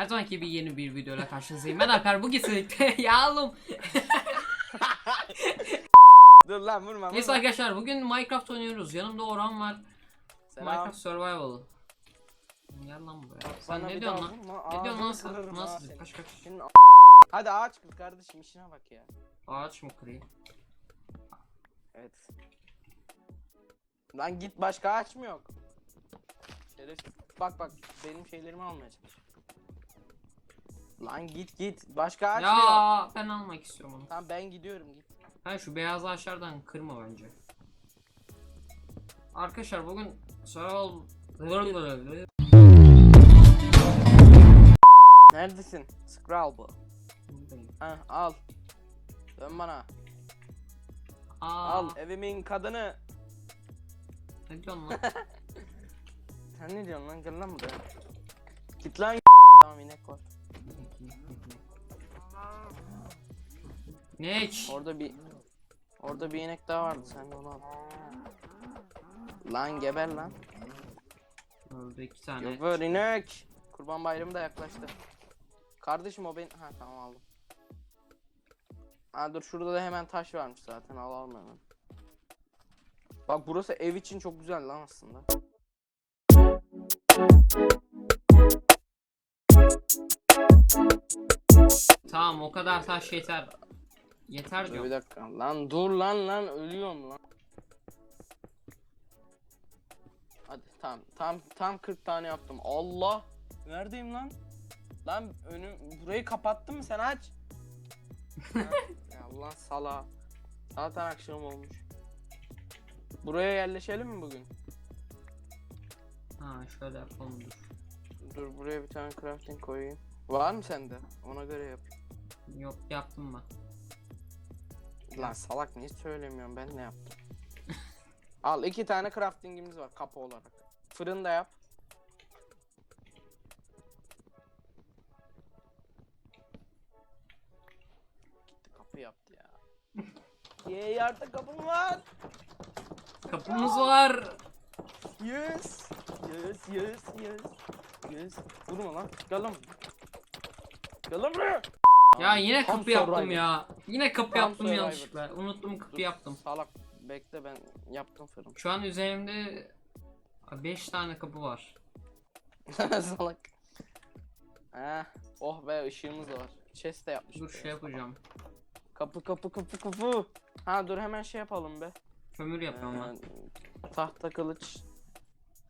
Her zamanki gibi yeni bir videoyla karşınızdayım. Ben Alper bugün sizlerle ya oğlum. Dur lan vurma vurma. Neyse arkadaşlar bugün Minecraft oynuyoruz. Yanımda Orhan var. Selam. Minecraft Survival. Gel lan buraya. Sen Bana ne diyorsun lan? Ne diyorsun lan sen? Nasıl? Kaç kaç. Hadi ağaç kır kardeşim işine bak ya. Ağaç mı kırayım? Evet. Lan git başka ağaç mı yok? Şerefsiz. Bak bak benim şeylerimi almaya çalış. Lan git git. Başka ağaç mı yok? Ya ben almak istiyorum onu. Tamam ben gidiyorum git. Ha şu beyaz ağaçlardan kırma bence. Arkadaşlar bugün Survival Neredesin? Scrabble. Ha al. Dön bana. Aa, Al evimin kadını. ne diyorsun lan? Sen ne diyorsun lan? Gel lan buraya. Git lan. Ne? Orada bir Orada bir inek daha vardı sen de onu al. Lan geber lan. Öldü iki tane. Geber inek. Kurban bayramı da yaklaştı. Kardeşim o ben ha tamam aldım. Ha dur şurada da hemen taş varmış zaten alalım hemen. Bak burası ev için çok güzel lan aslında. Tamam o kadar taş yeter. Yeter Dur bir diyorum. dakika. Lan dur lan lan ölüyorum lan. Hadi tamam tam tam 40 tane yaptım. Allah. Neredeyim lan? Lan önüm burayı kapattın mı sen aç. Ha, ya Allah sala. Zaten akşam olmuş. Buraya yerleşelim mi bugün? Ha şöyle yapalım dur. Dur buraya bir tane crafting koyayım. Var mı sende? Ona göre yap. Yok yaptım ben. Lan salak niye söylemiyorum ben ne yaptım? Al iki tane craftingimiz var kapı olarak. Fırın da yap. Gitti kapı yaptı ya. Ye yarda kapım var. Kapımız var. Yes. Yes yes yes. Yes. Vurma lan. Gel lan. Gel lan buraya. Ya yine Tam kapı yaptım Survivor. ya. Yine kapı Tam yaptım Survivor. yanlışlıkla. Unuttum kapı Dur, yaptım. Salak. Bekle ben yaptım fırın. Şu an üzerimde 5 tane kapı var. Salak. Heh. Oh be ışığımız da var. Chest de yapmış. Dur buraya. şey yapacağım. Kapı kapı kapı kapı. Ha dur hemen şey yapalım be. Kömür yapıyorum ben. Ee, tahta kılıç.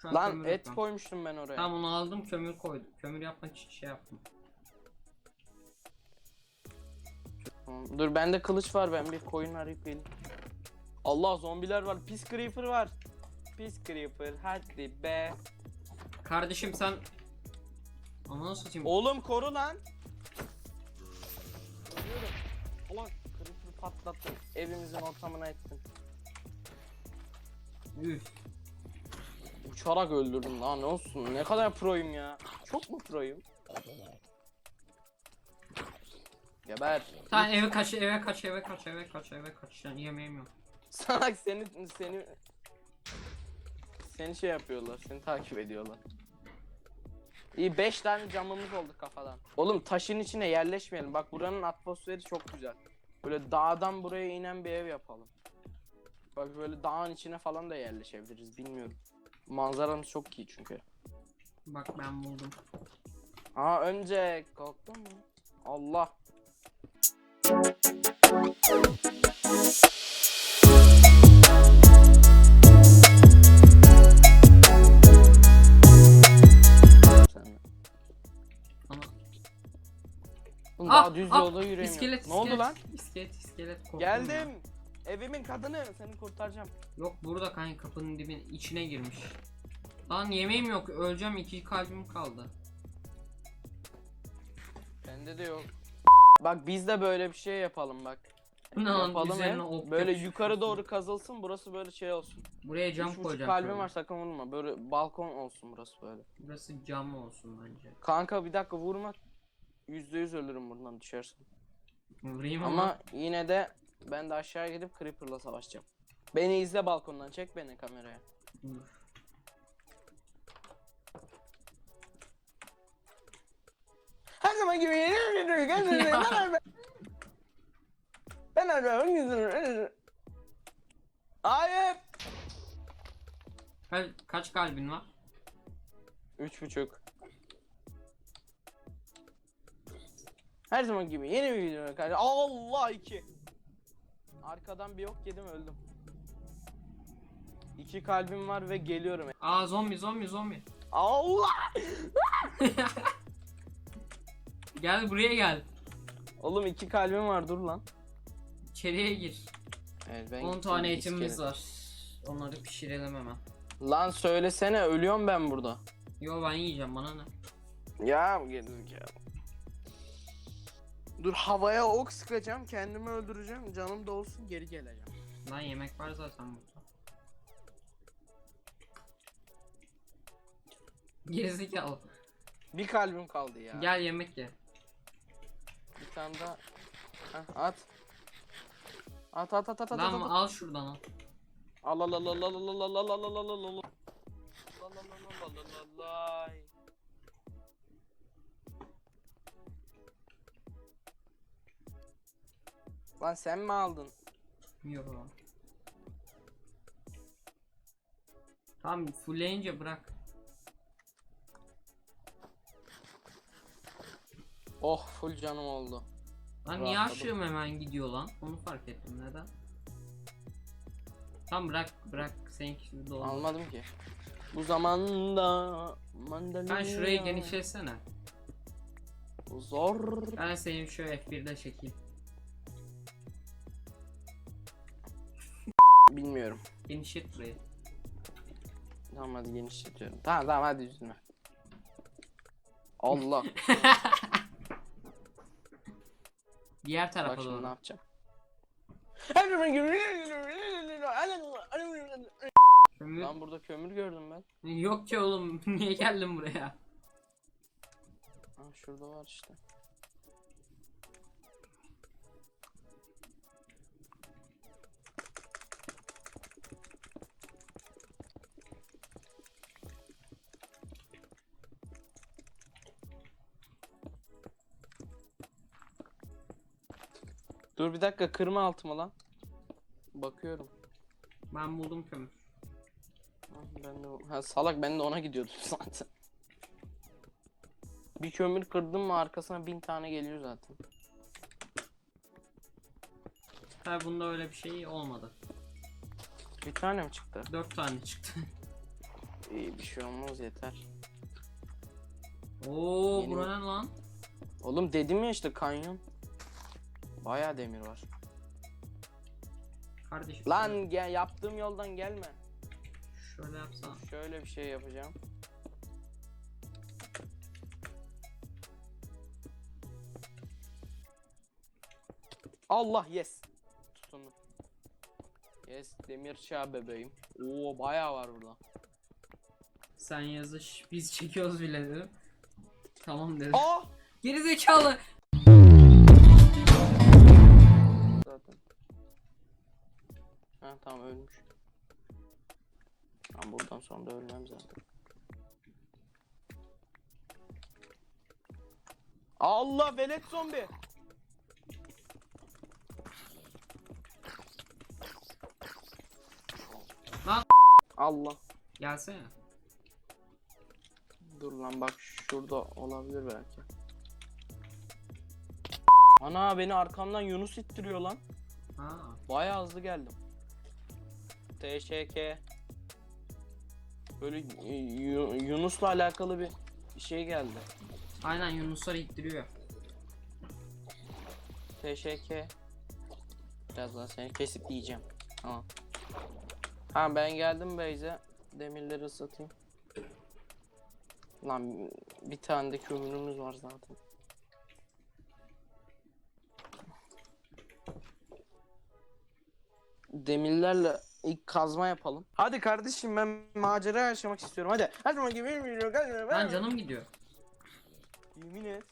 Şu an Lan kömür et yapıyorum. koymuştum ben oraya. Tamam onu aldım kömür koydum. Kömür yapmak için şey yaptım. Tamam, Dur bende kılıç var ben bir koyun arayıp geleyim. Allah zombiler var. Pis creeper var. Pis creeper hadi be. Kardeşim sen Ananı satayım. Oğlum koru lan. Ölüyorum. Ulan creeper patlattın. Evimizin ortamına ettin. Üf. Uçarak öldürdüm lan ne olsun ne kadar proyum ya. Çok mu proyum? Geber. Sen eve kaç eve kaç eve kaç eve kaç eve kaç. Yani yemeğim yok. Salak seni seni seni şey yapıyorlar. Seni takip ediyorlar. İyi 5 tane camımız oldu kafadan. Oğlum taşın içine yerleşmeyelim. Bak buranın atmosferi çok güzel. Böyle dağdan buraya inen bir ev yapalım. Bak böyle dağın içine falan da yerleşebiliriz bilmiyorum. Manzaramız çok iyi çünkü. Bak ben buldum. Aa önce korktun mu? Allah. Oğlum Ah, daha düz ah, yolda yürüyemiyorum. iskelet, ne oldu lan? İskelet iskelet korktum Geldim. ya. Evimin kadını seni kurtaracağım. Yok burada kanka kapının dibine içine girmiş. Lan yemeğim yok öleceğim iki kalbim kaldı. Bende de yok. Bak biz de böyle bir şey yapalım bak. Bu ne lan yapalım üzerine ok Böyle yapıştır. yukarı doğru kazılsın burası böyle şey olsun. Buraya Üç cam buçuk koyacağım. kalbim var sakın vurma. Böyle balkon olsun burası böyle. Burası cam olsun bence. Kanka bir dakika vurma. Yüzde yüz ölürüm buradan düşersin. Vurayım ama. Ama yine de ben de aşağı gidip Creeper'la savaşacağım. Beni izle balkondan çek beni kameraya. Dur. zaman gibi yeni bir video Ben arıyorum. Hayır. Kaç, kaç kalbin var? Üç buçuk. Her zaman gibi yeni bir video. Allah iki. Arkadan bir yok yedim öldüm. İki kalbim var ve geliyorum. Aa zombi zombi zombi. Allah! Gel buraya gel. Oğlum iki kalbim var dur lan. İçeriye gir. Evet ben 10 gittim, tane etimiz iskelet. var. Onları pişirelim hemen. Lan söylesene ölüyorum ben burada. Yo ben yiyeceğim bana ne? Ya gerizekalı. Dur havaya ok sıkacağım kendimi öldüreceğim canım da olsun geri geleceğim. Lan yemek var zaten burada. Gerizekalı. Bir kalbim kaldı ya. Gel yemek ye. Bir tane daha. Heh, at. At at at at at Lan at. at. al şuradan al. Al al al al al al al al al al al al al al. La la la. Lan sen mi aldın? Yok lan. Tamam fullleyince bırak. Oh full canım oldu. Lan niye Rahatladım. aşığım hemen gidiyor lan? Onu fark ettim neden? Tamam bırak bırak seninki şimdi doldu. Almadım ki. Bu zamanda mandalina. Ben şurayı genişletsene. Zor. Ben seni şöyle F1'de çekeyim. Bilmiyorum. Genişlet burayı. Tamam hadi genişletiyorum. Tamam tamam hadi üzülme. Allah. Diğer tarafa Bak şimdi ne doğru. yapacağım. Kömür- Lan burada kömür gördüm ben. Yok ki oğlum niye geldin buraya? Ha şurada var işte. Dur bir dakika kırma altımı lan. Bakıyorum. Ben buldum kömür. Ha, Ben de ha, salak ben de ona gidiyordum zaten. Bir kömür kırdım mı arkasına bin tane geliyor zaten. Tabi bunda öyle bir şey olmadı. Bir tane mi çıktı? 4 tane çıktı. İyi bir şey olmaz yeter. Oo Yeni- bura ne lan? Oğlum dedim ya işte kanyon. Baya demir var. Kardeşim. Lan gel yaptığım yoldan gelme. Şöyle yapsana. Şöyle bir şey yapacağım. Allah yes. Tutundum. Yes demir çağ bebeğim. Oo bayağı var burada. Sen yazış biz çekiyoruz bile dedim. Tamam dedim. Aa! Geri zekalı. Ha tamam ölmüş. Ben buradan sonra da ölmem zaten. Allah velet zombi. Lan. Allah. Gelsene. Dur lan bak şurada olabilir belki. Ana beni arkamdan Yunus ittiriyor lan. Ha. Bayağı hızlı geldim. TŞK. Böyle Yu- Yunus'la alakalı bir şey geldi. Aynen Yunuslar ittiriyor. TŞK. Birazdan seni kesip yiyeceğim. Tamam. Ha ben geldim Beyze. Demirleri ısıtayım. Lan bir tane de kömürümüz var zaten. Demirlerle ilk kazma yapalım. Hadi kardeşim ben macera yaşamak istiyorum. Hadi. Hadi bakayım. Lan canım gidiyor. Yemin et.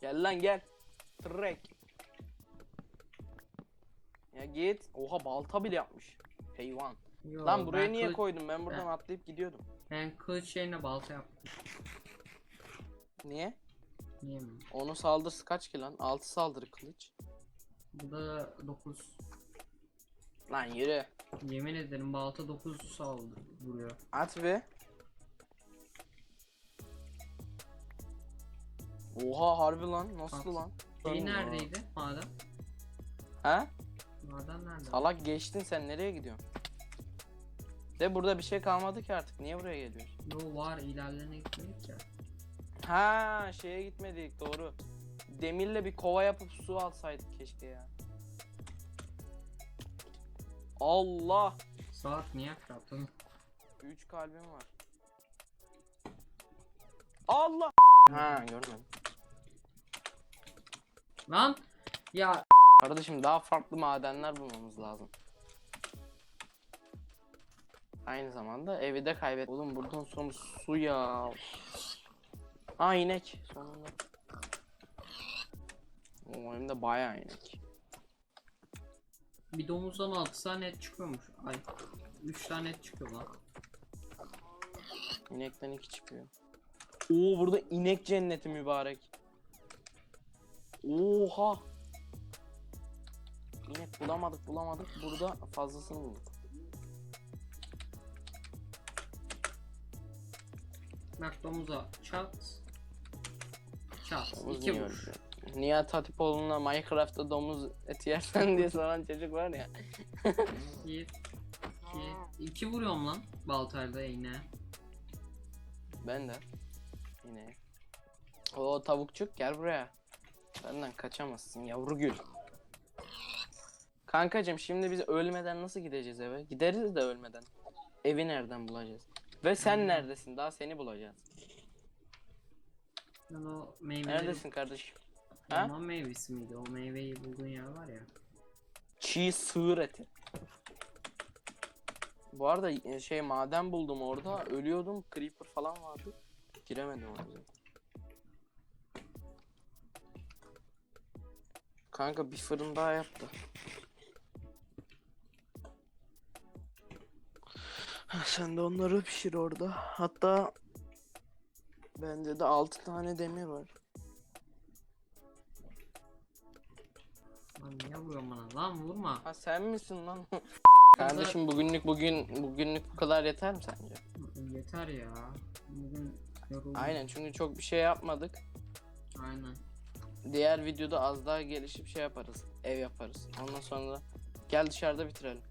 Gel lan gel. Trek. Ya git. Oha balta bile yapmış. Hayvan. Yo, Lan buraya ben niye kılıç- koydum? Ben buradan Ben- atlayıp gidiyordum. Ben kılıç yerine balta yaptım. Niye? Mi? Onun saldırısı kaç ki lan? 6 saldırı kılıç. Bu da 9. Lan yürü. Yemin ederim balta 9 saldırı vuruyor. At be. Oha harbi lan. Nasıl At. lan? Şey neredeydi maden? Ha? Maden nerede? Salak geçtin sen nereye gidiyorsun? De burada bir şey kalmadı ki artık. Niye buraya geliyorsun? Yo var ilerlerine gitmedik ya. Ha şeye gitmedik doğru. Demirle bir kova yapıp su alsaydık keşke ya. Allah. Saat niye yaptın? 3 kalbim var. Allah. Ha görmedim. Lan! Ya Kardeşim daha farklı madenler bulmamız lazım. Aynı zamanda evi de kaybet. Oğlum buradan sonra su ya. Ha inek sonunda. O hem de bayağı inek. bir domuzdan 6 tane et çıkıyormuş. Ay 3 tane et çıkıyor lan. İnekten iki çıkıyor. Oo burada inek cenneti mübarek. Oha. İnek bulamadık bulamadık. Burada fazlasını bulduk. Bak domuza çat. Çat. Domuz 2 niye vur. öldü? Nihat Hatipoğlu'na Minecraft'ta domuz eti yersen diye soran çocuk var ya. 1 2 2 vuruyorum lan baltayla iğne. Ben de. Yine. O tavukçuk gel buraya. Benden kaçamazsın yavru gül. Kankacım şimdi biz ölmeden nasıl gideceğiz eve? Gideriz de ölmeden. Evi nereden bulacağız? Ve sen Hmm. neredesin? Daha seni bulacağız. Ben o meyveleri... Neredesin kardeşim? Ha? Orman meyvesi miydi? O meyveyi bulduğun yer var ya. Çiğ sığır eti. Bu arada e, şey maden buldum orada. Ölüyordum. Creeper falan vardı. Giremedim oraya. Kanka bir fırın daha yaptı. Sen de onları pişir orada. Hatta bende de 6 tane demir var. Lan niye vuruyorsun bana? Lan vurma. Ha sen misin lan? Kardeşim bugünlük bugün bugünlük bu kadar yeter mi sence? Yeter ya. Bugün yoruldum. Aynen çünkü çok bir şey yapmadık. Aynen. Diğer videoda az daha gelişip şey yaparız. Ev yaparız. Ondan sonra gel dışarıda bitirelim.